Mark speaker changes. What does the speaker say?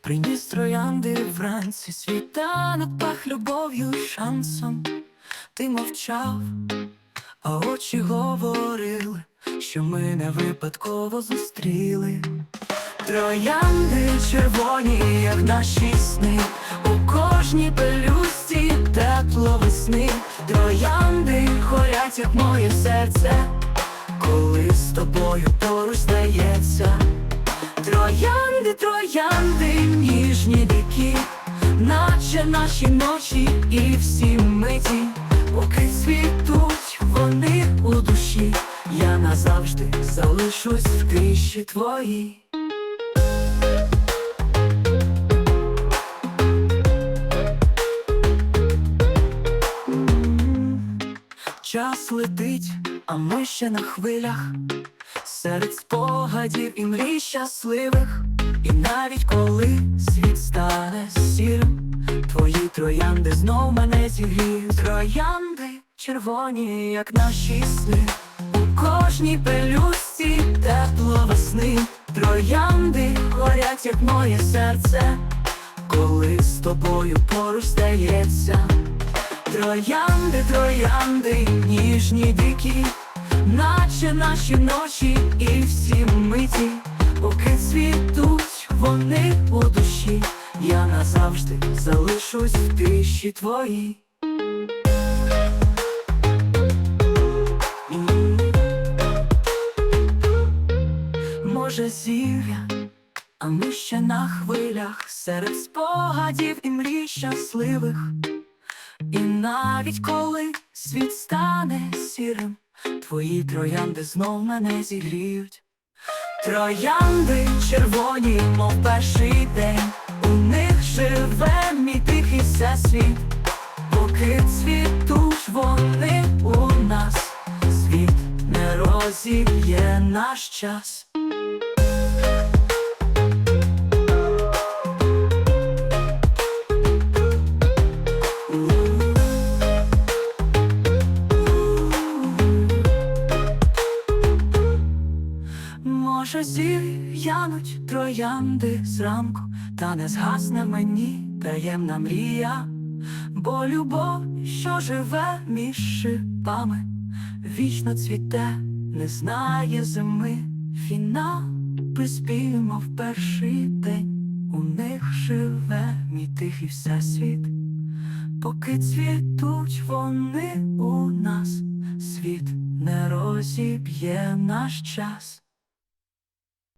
Speaker 1: Приніс троянди вранці, світанок пах любов'ю і шансом. Ти мовчав, а очі говорили, що ми не випадково зустріли. Троянди червоні, як наші сни, у кожній пелюсті тепло весни. Троянди горять, як моє серце, коли з тобою поруч наші ночі і всі миті, поки світуть вони у душі, я назавжди залишусь в тиші твоїй. Час летить, а ми ще на хвилях, серед спогадів і мрій щасливих, і навіть коли світ Троянди червоні, як наші сни, у кожній пелюсті тепло весни. Троянди горять, як моє серце, коли з тобою поруч здається. Троянди, троянди, ніжні дикі, наче наші ночі і всі миті, поки цвітуть вони у душі, я назавжди залишусь в тиші твоїй. Може зір'я, а ми ще на хвилях серед спогадів і мрій щасливих. І навіть коли світ стане сірим, твої троянди знов мене зігріють. Троянди червоні, мов перший день, у них живе мій тихий всесвіт, поки цвітуть вони у нас, світ не розіб'є наш час. Може, зів'януть троянди зранку, та не згасне мені таємна мрія, бо любов, що живе між шипами, вічно цвіте, не знає зими, фінал приспіємо в перший день, у них живе мій тихий всесвіт, поки цвітуть вони у нас, світ не розіб'є наш час.